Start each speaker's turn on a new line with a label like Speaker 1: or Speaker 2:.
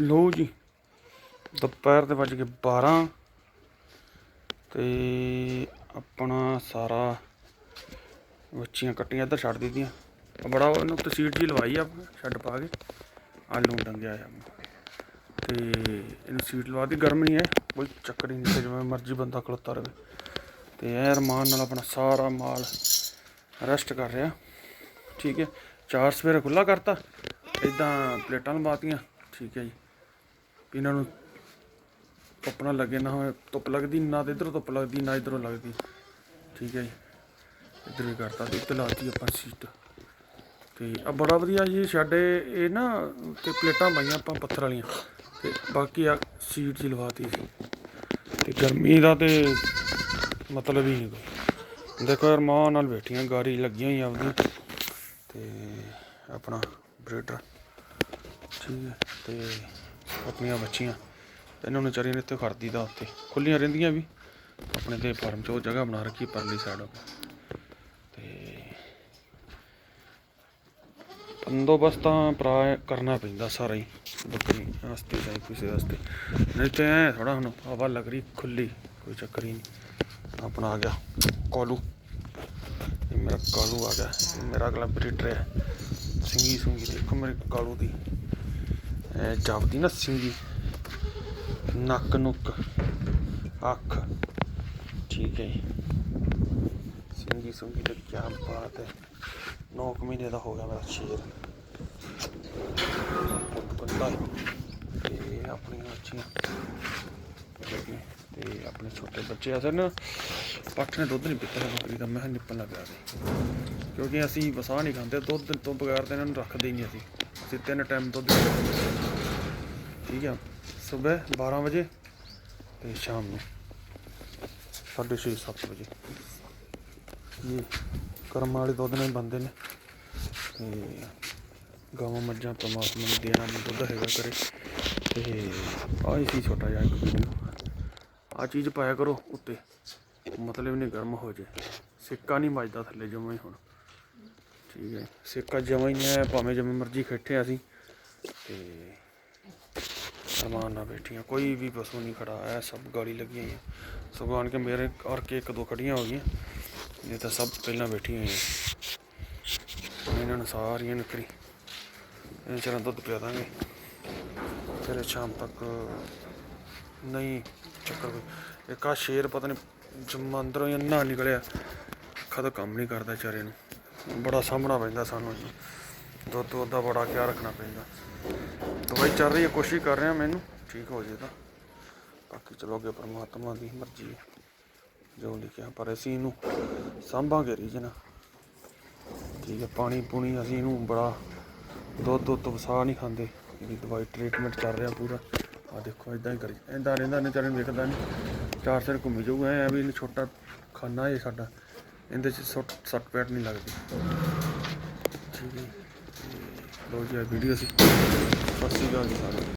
Speaker 1: ਲੋ ਜੀ, ਦੁਪਹਿਰ ਦੇ ਵੱਜ ਗਏ 12 ਤੇ ਆਪਣਾ ਸਾਰਾ ਬੱਚੀਆਂ ਕੱਟੀਆਂ, ਇੱਧਰ ਛੱਡ ਦਿੱਤੀਆਂ। ਆਹ ਬੜਾ ਇਹਨੂੰ ਤਸੀੜ ਜੀ ਲਵਾਈ ਆ ਛੱਡ ਪਾ ਕੇ। ਆਲੂ ਡੰਗਿਆ ਆ ਤੇ ਇਹਨੂੰ ਸੀਟ ਲਵਾ ਦੀ ਗਰਮ ਨਹੀਂ ਹੈ, ਕੋਈ ਚੱਕਰ ਹੀ ਨਹੀਂ ਜਿਵੇਂ ਮਰਜ਼ੀ ਬੰਦਾ ਖਲੋਤਾ ਰਹੇ ਤੇ ਇਹ ਅਰਮਾਨ ਨਾਲ ਆਪਣਾ ਸਾਰਾ ਮਾਲ ਰੈਸਟ ਕਰ ਰਿਹਾ। ਠੀਕ ਹੈ, ਚਾਰ ਸਵੇਰੇ ਖੁੱਲਾ ਕਰਤਾ ਇਦਾਂ ਪਲੇਟਾਂ ਲਵਾਤੀਆਂ। ਠੀਕ ਹੈ ਜੀ। ਵੀ ਇਹਨਾਂ ਨੂੰ ਧੁੱਪ ਨਾ ਲੱਗੇ, ਨਾ ਹੋਵੇ ਧੁੱਪ ਲੱਗਦੀ, ਨਾ ਤੇ ਇਧਰੋਂ ਧੁੱਪ ਲੱਗਦੀ, ਨਾ ਇਧਰੋਂ ਲੱਗਦੀ। ਠੀਕ ਹੈ ਜੀ। ਇੱਧਰ ਵੀ ਕਰਤਾ ਤੇ ਇੱਥੇ ਲਾਤੀ ਆਪਾਂ ਸੀਟ। ਤੇ ਆ ਬੜਾ ਵਧੀਆ ਜੀ, ਸਾਡੇ ਇਹ ਨਾ ਤੇ ਪਲੇਟਾਂ ਪਾਈਆਂ ਆਪਾਂ ਪੱਥਰ ਵਾਲੀਆਂ। ਤੇ ਬਾਕੀ ਆ ਸੀਟ ਜੀ ਲਵਾਤੀ ਸੀ ਤੇ ਗਰਮੀ ਦਾ ਤੇ ਮਤਲਬ ਹੀ ਨਹੀਂ ਕੋਈ। ਦੇਖੋ ਯਾਰ, ਮਾਂ ਨਾਲ ਬੈਠੀਆਂ, ਗਾੜੀ ਲੱਗੀਆਂ ਹੀ ਆਪਦੀ। ਤੇ ਆਪਣਾ ਬਰੀਡਰ ਠੀਕ ਹੈ, ਤੇ ਆਪਣੀਆਂ ਬੱਚੀਆਂ। ਇਹਨਾਂ ਨੂੰ ਚਾਰੀਆਂ ਨੇ ਇੱਥੇ ਖੜਦੀ ਦਾ ਉੱਤੇ ਖੁੱਲੀਆਂ ਰਹਿੰਦੀਆਂ ਵੀ। ਆਪਣੇ ਤੇ ਫਾਰਮ 'ਚ ਉਹ ਜਗ੍ਹਾ ਬਣਾ ਰੱਖੀ ਪਰਲੀ ਸਾਈਡ ਤੇ ਬੰਦੋਬਸਤ ਤਾਂ ਭਰਾ ਕਰਨਾ ਪੈਂਦਾ ਸਾਰਾ ਹੀ। ਬੱਕਰੀ ਵਾਸਤੇ ਜਾਂ ਕਿਸੇ ਵਾਸਤੇ। ਨਹੀਂ ਤੇ ਐ ਥੋੜਾ ਹੁਣ ਹਵਾ ਲੱਗ ਰਹੀ ਖੁੱਲੀ ਕੋਈ ਚੱਕਰ ਹੀ ਨਹੀਂ। ਆਪਣਾ ਆ ਗਿਆ ਕੋਲੂ। ਮੇਰਾ ਕਾਲੂ ਆ ਗਿਆ। ਮੇਰਾ ਅਗਲਾ ਬਰੀਡਰ ਹੈ। ਸਿੰਗੀ ਸੁੰਗੀ ਦੇਖੋ ਮੇਰੇ ਕਾਲੂ ਦੀ। ਜਾਪਦੀ ਨਾ ਸਿੰਗੀ। ਨੱਕ ਨੁੱਕ, ਅੱਖ। ਠੀਕ ਹੈ ਜੀ। ਸਿੰਗੀ ਸੁੰਗੀ ਤੇ ਕੀ ਬਾਤ ਹੈ 9 ਮਹੀਨੇ ਦਾ ਹੋ ਗਿਆ ਮੇਰਾ ਸ਼ੇਰ। ਬੰਦਾ ਤੇ ਆਪਣੀਆਂ ਅੱਛੀਆਂ ਠੀਕ ਤੇ ਆਪਣੇ ਛੋਟੇ ਬੱਚੇ ਅਸਲ ਨਾ, ਪੱਠ ਨੇ ਦੁੱਧ ਨਹੀਂ ਪੀਤਾ ਹੈ ਦਾ। ਮੈਂ ਕਿਹਾ ਨਿੱਪਣ ਲੱਗ ਸੀ। ਕਿਉਂਕਿ ਅਸੀਂ ਵਸਾ ਨਹੀਂ ਖਾਂਦੇ, ਦੁੱਧ ਤੋਂ ਬਗੈਰ ਤਾਂ ਇਹਨਾਂ ਨੂੰ ਰੱਖਦੇ ਹੀ ਨਹੀਂ ਅਸੀਂ। ਅਸੀਂ ਤਿੰਨ ਟਾਈਮ ਦੁੱਧ ਠੀਕ ਆ, ਸਵੇਰ 12 ਵਜੇ ਤੇ ਸ਼ਾਮ ਨੂੰ 6:30 7 ਵਜੇ। ਇਹ ਕਰਮ ਵਾਲੇ ਦੁੱਧ ਨੇ ਬੰਦੇ ਨੇ। ਤੇ ਗਾਵਾਂ, ਮੱਝਾਂ, ਪਰਮਾਤਮਾ ਨੂੰ ਦੇਣਾ ਨੂੰ ਦੁੱਧ ਹੈਗਾ ਕਰੇ। ਤੇ ਆਹ ਸੀ ਛੋਟਾ ਜਿਹਾ ਇੱਕ ਵੀਡੀਓ ਆ ਚੀਜ਼ ਪਾਇਆ ਕਰੋ ਉੱਤੇ। ਮਤਲਬ ਨਹੀਂ ਗਰਮ ਹੋ ਜੇ। ਸਿੱਕਾ ਨਹੀਂ ਵੱਜਦਾ ਥੱਲੇ ਜਮਾ ਹੀ ਹੁਣ। ਠੀਕ ਹੈ ਸਿੱਕਾ ਜਮਾਂ ਹੀ ਹੈ ਭਾਵੇਂ ਜਿਵੇਂ ਮਰਜ਼ੀ ਖੇਠੇ ਅਸੀਂ। ਤੇ ਸਮਾਨ ਨਾ ਬੈਠੀਆਂ, ਕੋਈ ਵੀ ਪਸ਼ੂ ਨਹੀਂ ਖੜਾ ਐ ਸਭ ਗਾਲੀ ਲੱਗੀਆਂ ਹੋਈਆਂ। ਸਗੋਂ ਆਣ ਕੇ ਮੇਰੇ ਕੇ ਇੱਕ ਦੋ ਖੜੀਆਂ ਹੋ ਗਈਆਂ, ਇਹ ਤਾਂ ਸਭ ਪਹਿਲਾਂ ਬੈਠੀਆਂ ਹੋਈਆਂ। ਇਹਨਾਂ ਨੂੰ ਸਾਰੀਆਂ ਨਿਕਰੀ ਇਹਨਾਂ ਚਿਰਾਂ ਦੁੱਧ ਪਿਆ ਦਾਂਗੇ। ਫਿਰ ਸ਼ਾਮ ਤੱਕ, ਨਹੀਂ, ਚੱਕਰ ਕੋਈ। ਇੱਕ ਆ ਸ਼ੇਰ ਪਤਾ ਨਹੀਂ ਜੰਮਾ ਅੰਦਰੋਂ ਹੀ ਨਿਕਲਿਆ। ਅੱਖਾਂ ਤੋਂ ਕੰਮ ਨਹੀਂ ਕਰਦਾ ਵਿਚਾਰੇ ਨੂੰ। ਬੜਾ ਸਾਹਮਣਾ ਪੈਂਦਾ ਸਾਨੂੰ ਜੀ। ਦੁੱਧ ਦੁੱਧ ਦਾ ਬੜਾ ਖਿਆਲ ਰੱਖਣਾ ਪੈਂਦਾ। ਦਵਾਈ ਚੱਲ ਰਹੀ ਹੈ, ਕੋਸ਼ਿਸ਼ ਕਰ ਰਿਹਾ ਮੈਨੂੰ। ਠੀਕ ਹੋ ਜੇ ਤਾਂ। ਬਾਕੀ ਚਲੋ ਅੱਗੇ ਪਰਮਾਤਮਾ ਦੀ ਮਰਜ਼ੀ ਹੈ। ਜੋ ਲਿਖਿਆ, ਪਰ ਅਸੀਂ ਇਹਨੂੰ ਸਾਂਭਾਂਗੇ ਰੀਜਨ ਠੀਕ ਹੈ, ਪਾਣੀ ਪੂਣੀ ਅਸੀਂ ਇਹਨੂੰ ਬੜਾ ਦੁੱਧ ਦੁੱਧ ਤੋਂ ਵਸਾ ਨਹੀਂ ਖਾਂਦੇ। ਇਹਦੀ ਦਵਾਈ ਟ੍ਰੀਟਮੈਂਟ ਚੱਲ ਰਿਹਾ ਪੂਰਾ। ਆ ਦੇਖੋ ਇਦਾਂ ਹੀ ਕਰੀ। ਇਦਾਂ ਰਹਿੰਦਾ ਨੇ ਚਾਰੇ ਵੇਖਦਾ ਨਹੀਂ ਚਾਰ ਸਿਰ ਘੁੰਮੀ ਜਾਊਗਾ ਐ ਵੀ ਛੋਟਾ ਖਾਨਾ ਇਹ ਸਾਡਾ। ਇਹਦੇ ਚ ਸੁੱਟ ਸੱਟ ਪੈਟ ਨਹੀਂ ਲੱਗਦੀ। ਠੀਕ ਹੈ ਲੋ ਜੀ ਆ ਵੀਡੀਓ ਸੀ। ਸਤਿ ਸ਼੍ਰੀ ਅਕਾਲ ਜੀ ਸਾਰਿਆਂ